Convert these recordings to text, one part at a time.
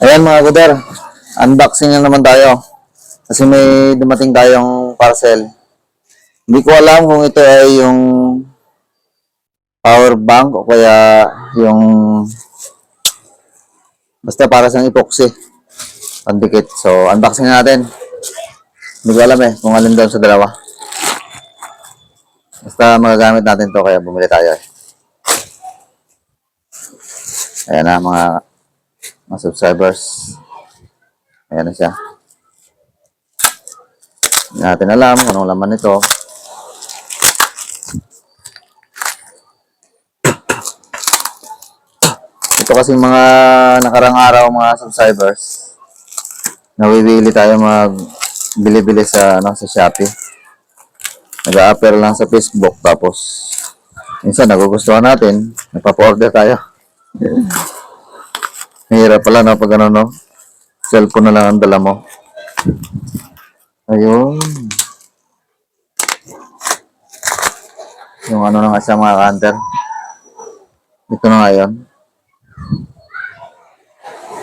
Ayan mga kuder, unboxing na naman tayo. Kasi may dumating tayong parcel. Hindi ko alam kung ito ay yung power bank o kaya yung basta para sa epoxy pandikit. So, unboxing na natin. Hindi ko alam eh kung alin doon sa dalawa. Basta magagamit natin to kaya bumili tayo eh. Ayan na mga mga subscribers. Ayan na siya. Hindi natin alam kung anong laman nito. Ito kasi mga nakarang araw mga subscribers. Nawibili tayo mag bili-bili sa ano sa Shopee. Nag-a-appear lang sa Facebook tapos minsan nagugustuhan natin, nagpapa-order tayo. Mahirap pala no pag ano no. Cellphone na lang ang dala mo. Ayun. Yung ano na nga siya mga counter. Ito na nga yun.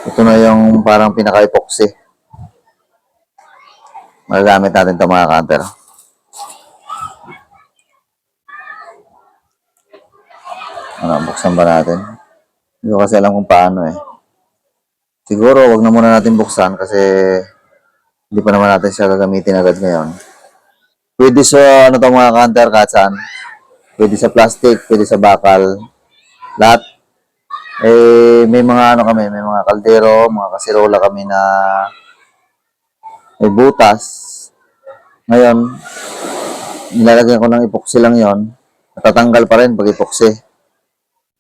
Ito na yung parang pinaka-epoxy. Magagamit natin ito mga counter. Ano, buksan ba natin? Hindi ko kasi alam kung paano eh. Siguro, wag na muna natin buksan kasi hindi pa naman natin siya gagamitin agad ngayon. Pwede sa ano to mga counter kahit saan. Pwede sa plastic, pwede sa bakal. Lahat. Eh, may mga ano kami, may mga kaldero, mga kasirola kami na may butas. Ngayon, nilalagyan ko ng epoxy lang yon Natatanggal pa rin pag epoxy.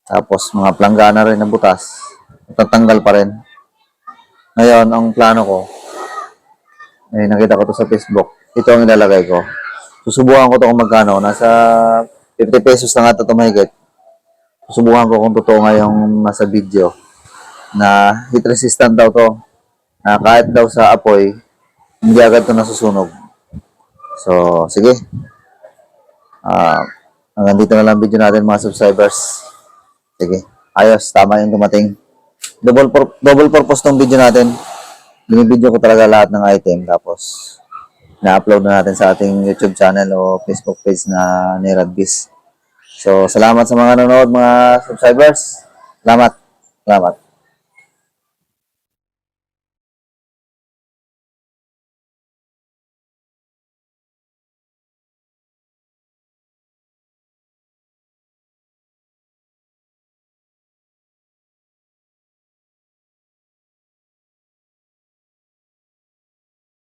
Tapos, mga planggana rin na butas. Natatanggal pa rin. Ngayon, ang plano ko, eh, nakita ko to sa Facebook. Ito ang ilalagay ko. Susubukan ko to kung magkano. Nasa 50 pesos na nga ito tumahigit. Susubukan ko kung totoo nga yung nasa video. Na heat resistant daw to. Na kahit daw sa apoy, hindi agad to nasusunog. So, sige. Ah, hanggang dito na lang video natin mga subscribers. Sige. Ayos, tama yung dumating. Double, pur- double purpose tong video natin. Binibideo ko talaga lahat ng item. Tapos, na-upload na natin sa ating YouTube channel o Facebook page na ni Radbis. So, salamat sa mga nanonood, mga subscribers. Salamat. Salamat.